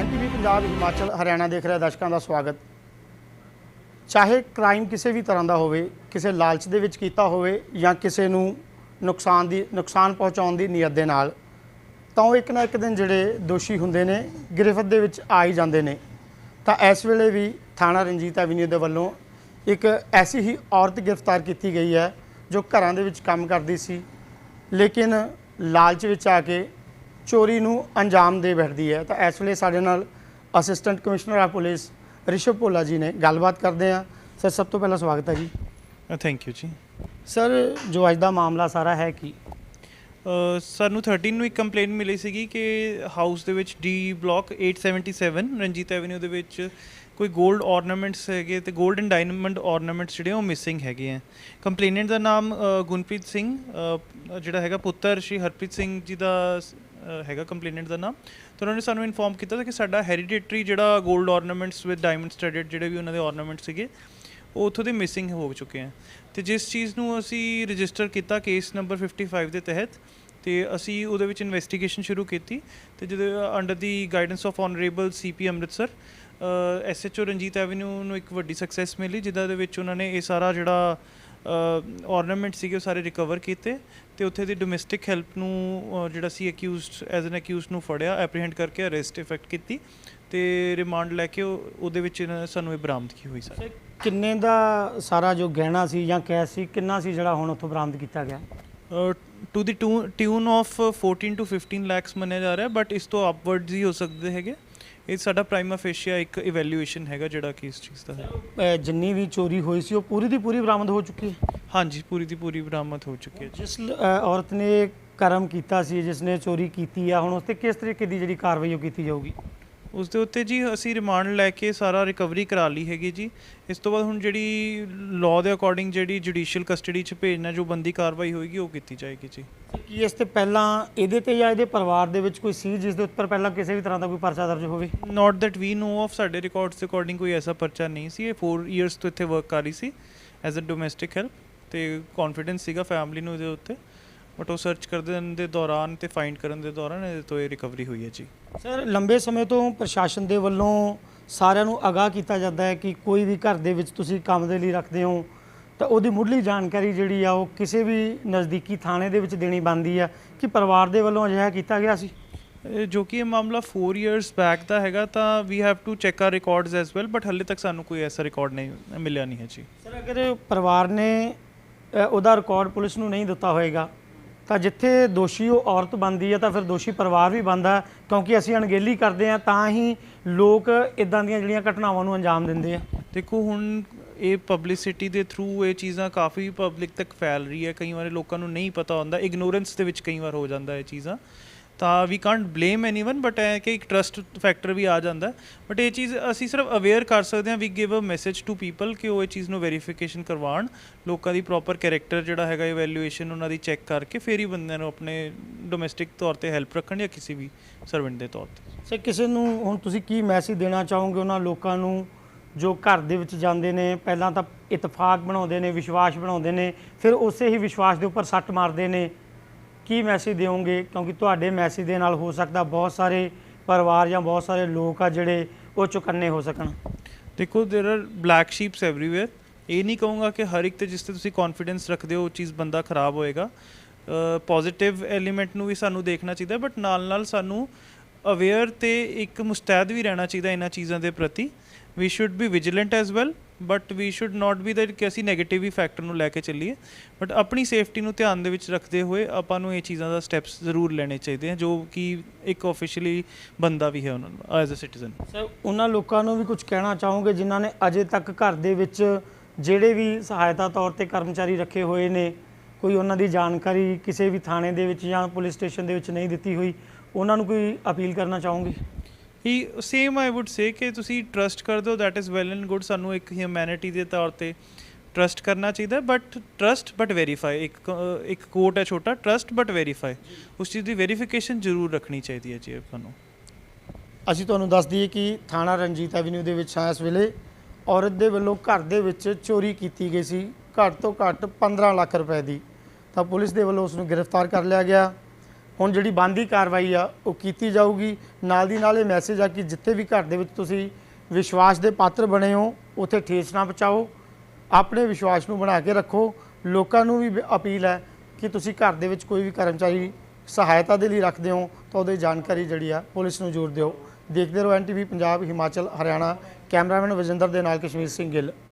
ਐਨਟੀਵੀ ਪੰਜਾਬ, ਹਿਮਾਚਲ, ਹਰਿਆਣਾ ਦੇਖ ਰਹੇ ਦਰਸ਼ਕਾਂ ਦਾ ਸਵਾਗਤ। ਚਾਹੇ ਕ੍ਰਾਈਮ ਕਿਸੇ ਵੀ ਤਰ੍ਹਾਂ ਦਾ ਹੋਵੇ, ਕਿਸੇ ਲਾਲਚ ਦੇ ਵਿੱਚ ਕੀਤਾ ਹੋਵੇ ਜਾਂ ਕਿਸੇ ਨੂੰ ਨੁਕਸਾਨ ਦੀ, ਨੁਕਸਾਨ ਪਹੁੰਚਾਉਣ ਦੀ ਨੀਅਤ ਦੇ ਨਾਲ, ਤਾਂ ਉਹ ਇੱਕ ਨਾ ਇੱਕ ਦਿਨ ਜਿਹੜੇ ਦੋਸ਼ੀ ਹੁੰਦੇ ਨੇ, ਗ੍ਰਿਫਤ ਦੇ ਵਿੱਚ ਆ ਹੀ ਜਾਂਦੇ ਨੇ। ਤਾਂ ਇਸ ਵੇਲੇ ਵੀ ਥਾਣਾ ਰਣਜੀਤ ਐਵਨਿਊ ਦੇ ਵੱਲੋਂ ਇੱਕ ਐਸੀ ਹੀ ਔਰਤ ਗ੍ਰਿਫਤਾਰ ਕੀਤੀ ਗਈ ਹੈ, ਜੋ ਘਰਾਂ ਦੇ ਵਿੱਚ ਕੰਮ ਕਰਦੀ ਸੀ, ਲੇਕਿਨ ਲਾਲਚ ਵਿੱਚ ਆ ਕੇ ਚੋਰੀ ਨੂੰ ਅੰਜਾਮ ਦੇ ਬੈਠਦੀ ਹੈ। ਤਾਂ ਇਸ ਵੇਲੇ ਸਾਡੇ ਨਾਲ assistant commissioner of police Rishav Bhola ji ਨੇ। ਗੱਲਬਾਤ ਕਰਦੇ ਆ ਸਰ ਸਭ ਤੋਂ ਪਹਿਲਾਂ ਸਵਾਗਤ ਹੈ ਜੀ। ਥੈਂਕ ਯੂ ਜੀ। ਸਰ ਜੋ ਅੱਜ ਦਾ ਮਾਮਲਾ ਸਾਰਾ ਹੈ ਕੀ? ਸਾਨੂੰ 13 ਨੂੰ ਇੱਕ ਕੰਪਲੇਂਟ ਮਿਲੀ ਸੀਗੀ ਕਿ ਹਾਊਸ ਦੇ ਵਿੱਚ ਡੀ ਬਲਾਕ 877 ਰਣਜੀਤ ਐਵਨਿਊ ਦੇ ਵਿੱਚ ਕੋਈ 골ਡ ornaments ਹੈਗੇ ਤੇ 골ਡ ਐਂਡ ਡਾਇਮੰਡ ornaments ਜਿਹੜੇ ਉਹ ਮਿਸਿੰਗ ਹੈਗੇ ਆ। ਕੰਪਲੇਨੈਂਟ ਦਾ ਨਾਮ ਗੁਨਪ੍ਰੀਤ ਸਿੰਘ ਜਿਹੜਾ ਹੈਗਾ ਪੁੱਤਰ ਸ਼੍ਰੀ ਹਰਪ੍ਰੀਤ ਸਿੰਘ ਜੀ ਦਾ ਹੈਗਾ ਕੰਪਲੇਨੈਂਟ ਦਾ ਨਾਮ, ਤਾਂ ਉਹਨਾਂ ਨੇ ਸਾਨੂੰ ਇਨਫੋਰਮ ਕੀਤਾ ਸੀ ਕਿ ਸਾਡਾ ਹੈਰੀਡੇਟਰੀ ਜਿਹੜਾ 골ਡ ornaments ਵਿਦ ਡਾਇਮੰਡ ਸਟੱਡਡ ਜਿਹੜੇ ਵੀ ਉਹਨਾਂ ਦੇ ornaments ਸੀਗੇ, ਉਹ ਉੱਥੋਂ ਦੇ ਮਿਸਿੰਗ ਹੋ ਚੁੱਕੇ ਆ। ਤੇ ਜਿਸ ਚੀਜ਼ ਨੂੰ ਅਸੀਂ ਰਜਿਸਟਰ ਕੀਤਾ ਕੇਸ ਨੰਬਰ 55 ਦੇ ਤਹਿਤ, ਤੇ ਅਸੀਂ ਉਹਦੇ ਵਿੱਚ ਇਨਵੈਸਟੀਗੇਸ਼ਨ ਸ਼ੁਰੂ ਕੀਤੀ, ਤੇ ਜਿਹਦੇ under the guidance of honourable CP Amritsar SHO Ranjit avenue ਨੂੰ ਇੱਕ ਵੱਡੀ ਸਕਸੈਸ ਮਿਲੀ, ਜਿੱਦਾਂ ਦੇ ਵਿੱਚ ਉਹਨਾਂ ਨੇ ਇਹ ਸਾਰਾ ਜਿਹੜਾ ornament ਸੀਗੇ ਉਹ ਸਾਰੇ ਰਿਕਵਰ ਕੀਤੇ ਤੇ ਉੱਥੇ ਦੀ ਡੋਮੈਸਟਿਕ ਹੈਲਪ ਨੂੰ ਜਿਹੜਾ ਸੀ ਅਕਿਊਜ਼ਡ ਐਜ਼ ਐਨ ਅਕਿਊਜ਼ਡ ਨੂੰ ਫੜਿਆ ਐਪਰੀਹੈਂਡ ਕਰਕੇ ਅਰੈਸਟ ਇਫੈਕਟ ਕੀਤੀ ਤੇ ਰਿਮਾਂਡ ਲੈ ਕੇ ਉਹ- ਉਹਦੇ ਵਿੱਚ ਸਾਨੂੰ ਇਹ ਬਰਾਮਦਗੀ ਹੋਈ ਸਰ? ਕਿੰਨੇ ਦਾ ਸਾਰਾ ਜੋ ਗਹਿਣਾ ਸੀ ਜਾਂ ਕੈਸ਼ ਸੀ ਕਿੰਨਾ ਸੀ ਜਿਹੜਾ ਹੁਣ ਉੱਥੋਂ ਬਰਾਮਦ ਕੀਤਾ ਗਿਆ? ਟੂ ਦੀ ਟਿਊਨ ਆਫ 14 ਟੂ 15 ਲੈਕਸ ਮੰਨਿਆ ਜਾ ਰਿਹਾ ਬਟ ਇਸ ਤੋਂ ਅਪਵਰਡਸ ਹੀ ਹੋ ਸਕਦੇ ਹੈਗੇ। ਇਹ ਸਾਡਾ ਪ੍ਰਾਈਮਾ ਫੇਸ਼ੀਆ ਇੱਕ ਇਵੈਲੂਏਸ਼ਨ ਹੈਗਾ ਜਿਹੜਾ ਕਿ ਇਸ ਚੀਜ਼ ਦਾ ਹੈ। ਜਿੰਨੀ ਵੀ ਚੋਰੀ ਹੋਈ ਸੀ ਉਹ ਪੂਰੀ ਦੀ ਪੂਰੀ ਬਰਾਮਦ ਹੋ ਚੁੱਕੀ ਹੈ? ਹਾਂਜੀ ਪੂਰੀ ਦੀ ਪੂਰੀ ਬਰਾਮਦ ਹੋ ਚੁੱਕੀ ਹੈ ਜਿਸ ਔਰਤ ਨੇ ਕਰਮ ਕੀਤਾ ਸੀ ਜਿਸ ਨੇ ਚੋਰੀ ਕੀਤੀ ਆ ਹੁਣ ਉਸ ਤੇ ਕਿਸ ਤਰੀਕੇ ਦੀ ਜਿਹੜੀ ਕਾਰਵਾਈ ਉਹ ਕੀਤੀ ਜਾਊਗੀ? ਉਸ ਦੇ ਉੱਤੇ ਜੀ ਅਸੀਂ ਰਿਮਾਂਡ ਲੈ ਕੇ ਸਾਰਾ ਰਿਕਵਰੀ ਕਰਾ ਲਈ ਹੈਗੀ ਜੀ। ਇਸ ਤੋਂ ਬਾਅਦ ਹੁਣ ਜਿਹੜੀ ਲਾਅ ਦੇ ਅਕੋਰਡਿੰਗ ਜਿਹੜੀ ਜੁਡੀਸ਼ੀਅਲ ਕਸਟਡੀ 'ਚ ਭੇਜਣਾ ਜੋ ਬੰਦੀ ਕਾਰਵਾਈ ਹੋਏਗੀ ਉਹ ਕੀਤੀ ਜਾਏਗੀ ਜੀ। ਕੀ ਇਸ ਤੇ ਪਹਿਲਾਂ ਇਹਦੇ ਤੇ ਜਾਂ ਇਹਦੇ ਪਰਿਵਾਰ ਦੇ ਵਿੱਚ ਕੋਈ ਸੀ ਜਿਸ ਦੇ ਉੱਪਰ ਪਹਿਲਾਂ ਕਿਸੇ ਵੀ ਤਰ੍ਹਾਂ ਦਾ ਕੋਈ ਪਰਚਾ ਦਰਜ ਹੋਵੇ? Not that we know of ਸਾਡੇ ਰਿਕਾਰਡਸ ਦੇ ਅਕੋਰਡਿੰਗ ਕੋਈ ਐਸਾ ਪਰਚਾ ਨਹੀਂ ਸੀ। ਇਹ 4 ਇਅਰਸ ਤੋਂ ਇੱਥੇ ਵਰਕ ਕਰ ਰਹੀ ਸੀ ਐਜ਼ ਅ ਡੋਮੈਸਟਿਕ ਹੈਲਪ ਤੇ ਕੌਨਫੀਡੈਂਸ ਸੀਗਾ ਫੈਮਿਲੀ ਨੂੰ ਇਹਦੇ ਉੱਤੇ। ਬਟ ਉਹ ਸਰਚ ਕਰਦੇ ਦੇ ਦੌਰਾਨ ਤੇ ਫਾਈਂਡ ਕਰਨ ਦੇ ਦੌਰਾਨ ਇਹਦੇ ਤੋਂ ਇਹ ਰਿਕਵਰੀ ਹੋਈ ਹੈ ਜੀ। ਸਰ ਲੰਬੇ ਸਮੇਂ ਤੋਂ ਪ੍ਰਸ਼ਾਸਨ ਦੇ ਵੱਲੋਂ ਸਾਰਿਆਂ ਨੂੰ ਅਗਾਹ ਕੀਤਾ ਜਾਂਦਾ ਹੈ ਕਿ ਕੋਈ ਵੀ ਘਰ ਦੇ ਵਿੱਚ ਤੁਸੀਂ ਕੰਮ ਦੇ ਲਈ ਰੱਖਦੇ ਹੋ ਤਾਂ ਉਹਦੀ ਮੁੱਢਲੀ ਜਾਣਕਾਰੀ ਜਿਹੜੀ ਆ ਉਹ ਕਿਸੇ ਵੀ ਨਜ਼ਦੀਕੀ ਥਾਣੇ ਦੇ ਵਿੱਚ ਦੇਣੀ ਬਣਦੀ ਆ। ਕਿ ਪਰਿਵਾਰ ਦੇ ਵੱਲੋਂ ਅਜਿਹਾ ਕੀਤਾ ਗਿਆ ਸੀ? ਜੋ ਕਿ ਇਹ ਮਾਮਲਾ 4 ਇਅਰਸ ਬੈਕ ਦਾ ਹੈਗਾ ਤਾਂ we have to check our records as well but ਹੱਲੇ ਤੱਕ ਸਾਨੂੰ ਕੋਈ ਐਸਾ ਰਿਕਾਰਡ ਨਹੀਂ ਮਿਲਿਆ ਨਹੀਂ ਹੈ ਜੀ। ਸਰ ਅਗਰ ਪਰਿਵਾਰ ਨੇ ਉਹਦਾ ਰਿਕਾਰਡ ਪੁਲਿਸ ਨੂੰ ਨਹੀਂ ਦਿੱਤਾ ਹੋਏਗਾ ਤਾਂ ਜਿੱਥੇ ਦੋਸ਼ੀ ਉਹ ਔਰਤ ਬਣਦੀ ਹੈ ਤਾਂ ਫਿਰ ਦੋਸ਼ੀ ਪਰਿਵਾਰ ਵੀ ਬਣਦਾ, ਕਿਉਂਕਿ ਅਸੀਂ ਅਣਗਹਿਲੀ ਕਰਦੇ ਆ, ਤਾਂ ਹੀ ਲੋਕ ਇਦਾਂ ਦੀਆਂ ਜਿਹੜੀਆਂ ਘਟਨਾਵਾਂ ਨੂੰ ਅੰਜਾਮ ਦਿੰਦੇ ਆ। ਦੇਖੋ, ਹੁਣ ਇਹ ਪਬਲਿਸਿਟੀ ਦੇ ਥਰੂ ਇਹ ਚੀਜ਼ਾਂ ਕਾਫੀ ਪਬਲਿਕ ਤੱਕ ਫੈਲ ਰਹੀ ਹੈ। ਕਈ ਵਾਰ ਲੋਕਾਂ ਨੂੰ ਨਹੀਂ ਪਤਾ ਹੁੰਦਾ ਇਗਨੋਰੈਂਸ ਦੇ ਵਿੱਚ ਕਈ ਵਾਰ ਹੋ ਜਾਂਦਾ ਇਹ ਚੀਜ਼ਾਂ। ਤਾਂ ਵੀ ਕਾਂਟ ਬਲੇਮ ਐਨੀਵਨ ਬਟ ਇਹ ਕਿ ਇੱਕ ਟਰਸਟ ਫੈਕਟਰ ਵੀ ਆ ਜਾਂਦਾ ਬਟ ਇਹ ਚੀਜ਼ ਅਸੀਂ ਸਿਰਫ ਅਵੇਅਰ ਕਰ ਸਕਦੇ ਹਾਂ we give a message to people ਕਿ ਉਹ ਇਹ ਚੀਜ਼ ਨੂੰ ਵੈਰੀਫਿਕੇਸ਼ਨ ਕਰਵਾਉਣ, ਲੋਕਾਂ ਦੀ ਪ੍ਰੋਪਰ ਕੈਰੈਕਟਰ ਜਿਹੜਾ ਹੈਗਾ ਇਵੈਲੂਏਸ਼ਨ ਉਹਨਾਂ ਦੀ ਚੈੱਕ ਕਰਕੇ ਫਿਰ ਹੀ ਬੰਦਿਆਂ ਨੂੰ ਆਪਣੇ ਡੋਮੈਸਟਿਕ ਤੌਰ ਤੇ ਹੈਲਪ ਰੱਖਣ ਜਾਂ ਕਿਸੇ ਵੀ ਸਰਵੈਂਟ ਦੇ ਤੌਰ ਤੇ। ਸਰ ਕਿਸੇ ਨੂੰ ਹੁਣ ਤੁਸੀਂ ਕੀ ਮੈਸੇਜ ਦੇਣਾ ਚਾਹੋਗੇ ਉਹਨਾਂ ਲੋਕਾਂ ਨੂੰ ਜੋ ਘਰ ਦੇ ਵਿੱਚ ਜਾਂਦੇ ਨੇ, ਪਹਿਲਾਂ ਤਾਂ ਇਤਫਾਕ ਬਣਾਉਂਦੇ ਨੇ, ਵਿਸ਼ਵਾਸ ਬਣਾਉਂਦੇ ਨੇ, ਫਿਰ ਉਸੇ ਹੀ ਵਿਸ਼ਵਾਸ ਦੇ ਉੱਪਰ ਸੱਟ ਮਾਰਦੇ ਨੇ? ਕੀ ਮੈਸੇਜ ਦਿਓਗੇ ਕਿਉਂਕਿ ਤੁਹਾਡੇ ਮੈਸੇਜ ਦੇ ਨਾਲ ਹੋ ਸਕਦਾ ਬਹੁਤ ਸਾਰੇ ਪਰਿਵਾਰ ਜਾਂ ਬਹੁਤ ਸਾਰੇ ਲੋਕ ਆ ਜਿਹੜੇ ਉਹ ਚੁਕੰਨੇ ਹੋ ਸਕਣ ਦੇਖੋ there are black sheeps everywhere ਇਹ ਨਹੀਂ ਕਹੂੰਗਾ ਕਿ ਹਰ ਇੱਕ ਤੇ ਜਿਸ ਤੇ ਤੁਸੀਂ ਕੌਨਫੀਡੈਂਸ ਰੱਖਦੇ ਹੋ ਉਹ ਚੀਜ਼ ਬੰਦਾ ਖਰਾਬ ਹੋਏਗਾ ਪੋਜ਼ਿਟਿਵ ਐਲੀਮੈਂਟ ਨੂੰ ਵੀ ਸਾਨੂੰ ਦੇਖਣਾ ਚਾਹੀਦਾ ਬਟ ਨਾਲ ਨਾਲ ਸਾਨੂੰ ਅਵੇਅਰ ਤੇ ਇੱਕ ਮੁਸਤੈਦ ਵੀ ਰਹਿਣਾ ਚਾਹੀਦਾ ਇਹਨਾਂ ਚੀਜ਼ਾਂ ਦੇ ਪ੍ਰਤੀ। We should be vigilant as well but we should not be that ਕਿ ਅਸੀਂ 네ਗੇਟਿਵ ਹੀ ਫੈਕਟਰ ਨੂੰ ਲੈ ਕੇ ਚੱਲੀਏ। ਬਟ ਆਪਣੀ ਸੇਫਟੀ ਨੂੰ ਧਿਆਨ ਦੇ ਵਿੱਚ ਰੱਖਦੇ ਹੋਏ ਆਪਾਂ ਨੂੰ ਇਹ ਚੀਜ਼ਾਂ ਦਾ ਸਟੈਪਸ ਜ਼ਰੂਰ ਲੈਣੇ ਚਾਹੀਦੇ ਆ, ਜੋ ਕਿ ਇੱਕ ਆਫੀਸ਼ੀਅਲੀ ਬੰਦਾ ਵੀ ਹੈ ਉਹਨਾਂ ਨੂੰ ਐਜ਼ ਅ ਸਿਟੀਜ਼ਨ ਸਰ ਉਹਨਾਂ ਲੋਕਾਂ ਨੂੰ ਵੀ ਕੁਝ ਕਹਿਣਾ ਚਾਹੋਗੇ ਜਿਨ੍ਹਾਂ ਨੇ ਅਜੇ ਤੱਕ ਘਰ ਦੇ ਵਿੱਚ ਜਿਹੜੇ ਵੀ ਸਹਾਇਤਾ ਤੌਰ ਤੇ ਕਰਮਚਾਰੀ ਰੱਖੇ ਹੋਏ ਨੇ, ਕੋਈ ਉਹਨਾਂ ਦੀ ਜਾਣਕਾਰੀ ਕਿਸੇ ਵੀ ਥਾਣੇ ਦੇ ਵਿੱਚ ਜਾਂ ਪੁਲਿਸ ਸਟੇਸ਼ਨ ਦੇ ਵਿੱਚ ਨਹੀਂ ਦਿੱਤੀ ਹੋਈ ਉਹਨਾਂ ਨੂੰ ਕੋਈ ਅਪੀਲ ਕਰਨਾ ਚਾਹੋਗੇ? ਹੀ ਸੇਮ ਆਈ ਊਡ ਸੇ ਕਿ ਤੁਸੀਂ ਟਰਸਟ ਕਰਦੇ ਹੋ that is well and good ਸਾਨੂੰ ਇੱਕ ਹਿਊਮੈਨਿਟੀ ਦੇ ਤੌਰ ਤੇ ਟਰਸਟ ਕਰਨਾ ਚਾਹੀਦਾ ਬਟ ਟਰਸਟ ਬਟ ਵੈਰੀਫਾਈ ਇੱਕ ਇੱਕ ਕੋਟ ਹੈ ਛੋਟਾ ਟਰਸਟ ਬਟ ਵੈਰੀਫਾਈ ਉਸ ਚੀਜ਼ ਦੀ ਵੈਰੀਫਿਕੇਸ਼ਨ ਜ਼ਰੂਰ ਰੱਖਣੀ ਚਾਹੀਦੀ ਹੈ ਜੀ ਆਪਾਂ ਨੂੰ। ਅਸੀਂ ਤੁਹਾਨੂੰ ਦੱਸ ਦਈਏ ਕਿ ਥਾਣਾ ਰਣਜੀਤ ਐਵਨਿਊ ਦੇ ਵਿੱਚ ਆ ਇਸ ਵੇਲੇ ਔਰਤ ਦੇ ਵੱਲੋਂ ਘਰ ਦੇ ਵਿੱਚ ਚੋਰੀ ਕੀਤੀ ਗਈ ਸੀ ਘੱਟ ਤੋਂ ਘੱਟ 15 ਲੱਖ ਰੁਪਏ ਦੀ। ਤਾਂ ਪੁਲਿਸ ਦੇ ਵੱਲੋਂ ਉਸ ਨੂੰ ਗ੍ਰਿਫਤਾਰ ਕਰ ਲਿਆ ਗਿਆ। ਹੁਣ ਜਿਹੜੀ ਬੰਦੀ ਕਾਰਵਾਈ ਆ, ਉਹ ਕੀਤੀ ਜਾਊਗੀ। ਨਾਲ ਦੀ ਨਾਲ ਇਹ ਮੈਸੇਜ ਆ ਕਿ ਜਿੱਥੇ ਵੀ ਘਰ ਦੇ ਵਿੱਚ ਤੁਸੀਂ ਵਿਸ਼ਵਾਸ ਦੇ ਪਾਤਰ ਬਣੇ ਹੋ, ਉੱਥੇ ਠੇਸ ਨਾ ਪਹੁੰਚਾਓ। ਆਪਣੇ ਵਿਸ਼ਵਾਸ ਨੂੰ ਬਣਾ ਕੇ ਰੱਖੋ। ਲੋਕਾਂ ਨੂੰ ਵੀ ਅਪੀਲ ਹੈ ਕਿ ਤੁਸੀਂ ਘਰ ਦੇ ਵਿੱਚ ਕੋਈ ਵੀ ਕਰਮਚਾਰੀ ਸਹਾਇਤਾ ਦੇ ਲਈ ਰੱਖਦੇ ਹੋ, ਤਾਂ ਉਹਦੀ ਜਾਣਕਾਰੀ ਜਿਹੜੀ ਆ, ਪੁਲਿਸ ਨੂੰ ਜ਼ਰੂਰ ਦਿਓ। ਦੇਖਦੇ ਰਹੋ ਐਨਟੀਵੀ ਪੰਜਾਬ, ਹਿਮਾਚਲ, ਹਰਿਆਣਾ, ਕੈਮਰਾਮੈਨ ਵਜਿੰਦਰ ਦੇ ਨਾਲ ਕਸ਼ਮੀਰ ਸਿੰਘ ਗਿੱਲ।